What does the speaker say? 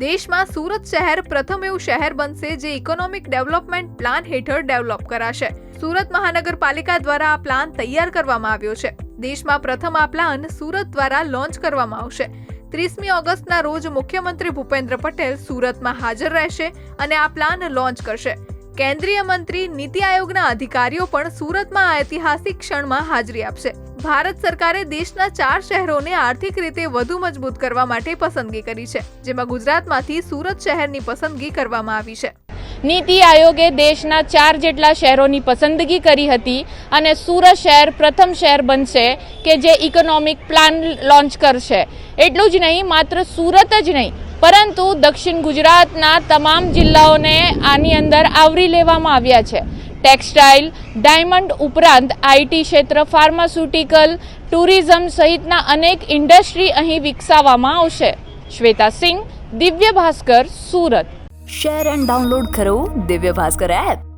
દેશમાં સુરત શહેર પ્રથમ એવું શહેર બનશે જે ઇકોનોમિક ડેવલપમેન્ટ પ્લાન હેઠળ ડેવલપ કરાશે. સુરત મહાનગરપાલિકા દ્વારા આ પ્લાન તૈયાર કરવામાં આવ્યો છે. દેશમાં પ્રથમ આ પ્લાન સુરત દ્વારા લોન્ચ કરવામાં આવશે. ત્રીસમી ઓગસ્ટના રોજ મુખ્યમંત્રી ભૂપેન્દ્ર પટેલ સુરતમાં હાજર રહેશે અને આ પ્લાન લોન્ચ કરશે. કેન્દ્રીય મંત્રી નીતિ આયોગના અધિકારીઓ પણ સુરતમાં આ ઐતિહાસિક ક્ષણમાં હાજરી આપશે. ભારત સરકારે દેશના ચાર શહેરોને આર્થિક રીતે વધુ મજબૂત કરવા માટે પસંદગી કરી છે, જેમાં ગુજરાતમાંથી સુરત શહેરની પસંદગી કરવામાં આવી છે. નીતિ આયોગે દેશના ચાર જેટલા શહેરોની પસંદગી કરી હતી અને સુરત શહેર પ્રથમ શહેર બનશે કે જે ઇકોનોમિક પ્લાન લોન્ચ કરશે. એટલું જ નહીં, માત્ર સુરત જ નહીં, પરંતુ દક્ષિણ ગુજરાતના તમામ જિલ્લાઓને આની અંદર આવરી લેવામાં આવ્યા છે. ટેક્સટાઇલ, ડાયમંડ ઉપરાંત આઈટી ક્ષેત્ર, ફાર્માસ્યુટિકલ, ટુરિઝમ સહિતના અનેક ઇન્ડસ્ટ્રી અહીં વિકસાવવામાં આવશે. Shweta Singh, Divya Bhaskar, Surat. Share and download કરો દિવ્ય ભાસ્કર એપ.